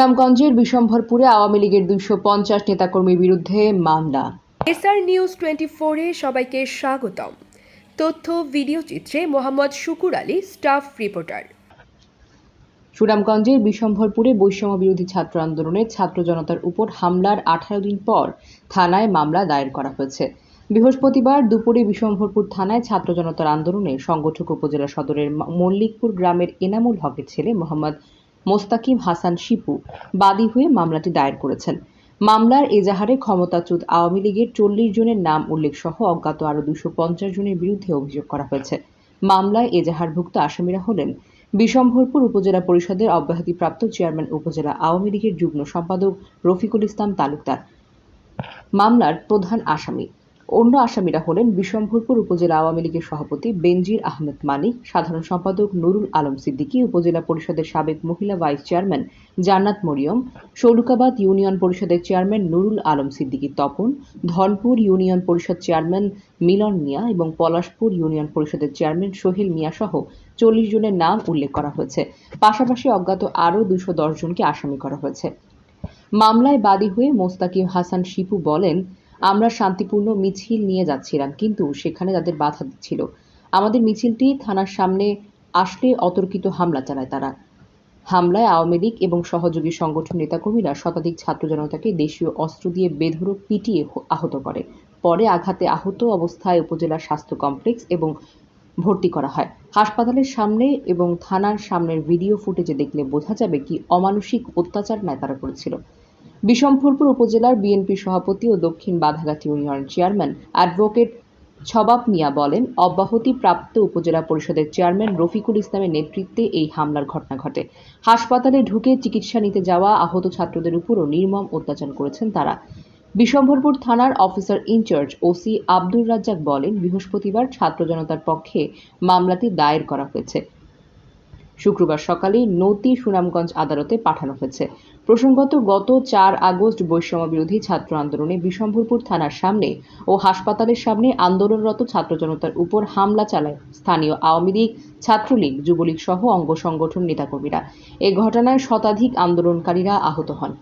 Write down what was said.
রামগঞ্জের বিশম্ভরপুরে আওয়ামী লীগের দুইশো পঞ্চাশ নেতাকর্মীর বিরুদ্ধে মামলা। এসআর নিউজ টোয়েন্টি ফোরে সবাইকে স্বাগতম। তথ্য ভিডিও চিত্রে মোহাম্মদ শুকুর আলী স্টাফ রিপোর্টার। সুনামগঞ্জের বিশম্ভরপুরে বৈষম্য বিরোধী ছাত্র আন্দোলনের ছাত্র জনতার উপর হামলার আঠারো দিন পর থানায় মামলা দায়ের করা হয়েছে। বৃহস্পতিবার দুপুরে বিশম্ভরপুর থানায় ছাত্র জনতার আন্দোলনে সংগঠক উপজেলা সদরের মল্লিকপুর গ্রামের এনামুল হকের ছেলে মোহাম্মদ মোস্তাকিম হাসান শিপু বাদী হয়ে মামলাটি দায়ের করেছেন। মামলার এজাহারে ক্ষমতাচ্যুত আওয়ামী লীগের চল্লিশ জনের নাম উল্লেখ সহ অজ্ঞাত আরও দুশো পঞ্চাশ জনের বিরুদ্ধে অভিযোগ করা হয়েছে। মামলায় এজাহারভুক্ত আসামিরা হলেন বিশম্ভরপুর উপজেলা পরিষদের অব্যাহতিপ্রাপ্ত চেয়ারম্যান উপজেলা আওয়ামী লীগের যুগ্ম সম্পাদক রফিকুল ইসলাম তালুকদার। মামলার প্রধান আসামি অন্য আসামিরা হলেন বিশম্ভরপুর উপজেলা আওয়ামী লীগের সভাপতি বেনজির আহমেদ মানিক, সাধারণ সম্পাদক নুরুল আলম সিদ্দিকী, উপজেলা পরিষদের সাবেক মহিলা vice chairman Jannat Mariam, Shoulukabad union পরিষদের chairman Nurul Alam Siddiqui Tapan, Dhanpur union parishad chairman Milon Mia এবং পলাশপুর ইউনিয়ন পরিষদের চেয়ারম্যান সোহেল মিয়া সহ চল্লিশ জনের নাম উল্লেখ করা হয়েছে। পাশাপাশি অজ্ঞাত আরও দুশো দশ জনকে আসামি করা হয়েছে। মামলায় বাদী হয়ে মোস্তাকিম হাসান শিপু বলেন আমরা শান্তিপূর্ণ মিছিল নিয়ে যাচ্ছিলাম, কিন্তু সেখানে তাদের বাধা দিচ্ছিল। আমাদের মিছিলটি থানার সামনে আসলে অতর্কিত হামলা চালায় তারা। হামলায় আওয়ামী লীগ এবং সহযোগী সংগঠন নেতাকর্মীরা শতাধিক ছাত্র জনতাকে দেশীয় অস্ত্র দিয়ে বেধড়ক পিটিয়ে আহত করে। পরে আঘাতে আহত অবস্থায় উপজেলা স্বাস্থ্য কমপ্লেক্স এবং ভর্তি করা হয়। হাসপাতালের সামনে এবং থানার সামনের ভিডিও ফুটেজে দেখলে বোঝা যাবে কি অমানসিক অত্যাচার নেতারা করেছিল। বিশম্ভরপুর উপজেলার বিএনপি সভাপতি ও Dakshin Badhaghati union chairman advocate Chhabab Mia বলেন অব্যাহতি প্রাপ্ত উপজেলা পরিষদের চেয়ারম্যান রফিকুল ইসলামের নেতৃত্বে এই হামলার ঘটনা ঘটে। হাসপাতালে ঢুকে চিকিৎসা নিতে যাওয়া আহত ছাত্রদের উপরও নির্মম অত্যাচার করেছেন তারা। বিশম্ভরপুর থানার officer in charge OC Abdur Razzak বলেন, বৃহস্পতিবার ছাত্র জনতার পক্ষে মামলাটি দায়ের করা হয়েছে। শুক্রবার সকালে নতি সুনামগঞ্জ আদালতে পাঠানো হয়েছে। প্রসঙ্গত, গত চার আগস্ট বৈষম্য বিরোধী ছাত্র আন্দোলনে বিশম্ভরপুর থানার সামনে ও হাসপাতালের সামনে আন্দোলনরত ছাত্র জনতার উপর হামলা চালায় স্থানীয় আওয়ামী লীগ, ছাত্রলীগ, যুবলীগ সহ অঙ্গ সংগঠন নেতাকর্মীরা। এ ঘটনায় শতাধিক আন্দোলনকারীরা আহত হন।